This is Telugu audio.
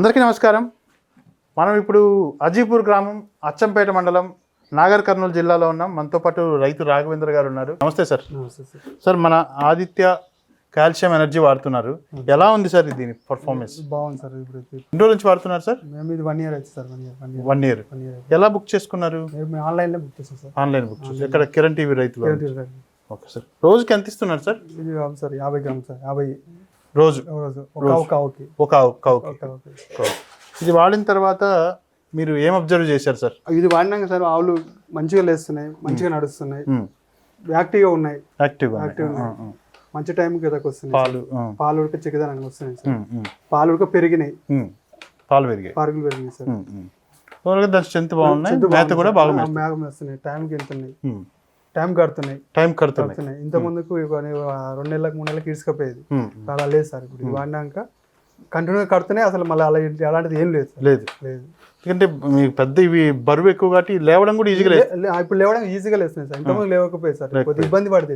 అందరికీ నమస్కారం. మనం ఇప్పుడు అజీపూర్ గ్రామం అచ్చంపేట మండలం నాగర్ కర్నూలు జిల్లాలో ఉన్నాం. మనతో పాటు రైతు రాఘవేంద్ర గారు ఉన్నారు. నమస్తే సార్. సార్. మన ఆదిత్య కాల్షియం ఎనర్జీ వాడుతున్నారు. ఎలా ఉంది సార్ దీని పర్ఫార్మెన్స్ బాగుంది సార్ ఇప్పుడు ఇది. ఎన్ని రోజుల నుంచి వాడుతున్నారు సార్? మేము ఇది వన్ ఇయర్ అయితే sir one year one year ఎలా బుక్ చేసుకున్నారు? మేము ఆన్లైన్లో బుక్ చేస్తాం సార్. ఆన్లైన్ బుక్ చేసి ఎక్కడ? కిరణ్ టీవీ రైతులు ఇది ఓకే సార్. రోజుకి ఎంత ఇస్తున్నారు సార్? కాదు సార్ యాభై గ్రాములు సార్ యాభై రోజు. ఒక. ఇది వాడిన తర్వాత మీరు ఏం అబ్జర్వ్ చేశారు సార్? ఇది వాడినాక సార్ ఆవులు మంచిగా లేస్తున్నాయి మంచిగా నడుస్తున్నాయి. యాక్టివ్గా ఉన్నాయి. యాక్టివ్గా యాక్టివ్ ఉన్నాయి. మంచి టైంకి ఎదకు వస్తున్నాయి పాలు. పాలు ఉడక చిక్కదనంగా వస్తున్నాయి సార్. పాలు ఉడక పెరిగినాయి. పాలు పెరిగాయి. పారుగులు పెరిగినాయి సార్. దాని స్ట్రెంత్ బాగున్నాయి మేత కూడా బాగా మేస్తుంది. మేఘం వేస్తున్నాయి టైంకి వెళ్తున్నాయి. టైం కడుతున్నాయి. టైం కడుతున్నాయి. ఇంత ముందుకు ఇక రెండు నెలలకు మూడు నెలలకు ఇసుకపోయేది ఉమ్. అలా లేదు సార్ ఇప్పుడు. ఇది వాడినాక కంటిన్యూగా కడుతున్నాయి. అసలు మళ్ళీ అలా అలాంటిది ఏం లేదు లేదు. లేదు. ఎందుకంటే మీకు పెద్ద ఇవి బరువు ఎక్కువ కాబట్టి లేవడం కూడా ఈజీగా లేదు ఇప్పుడు లేవడం ఈజీగా లేస్తున్నాయి సార్. ఇంతకుముందు లేవకపోయేది సార్. కొద్దిగా ఇబ్బంది పడుతుంది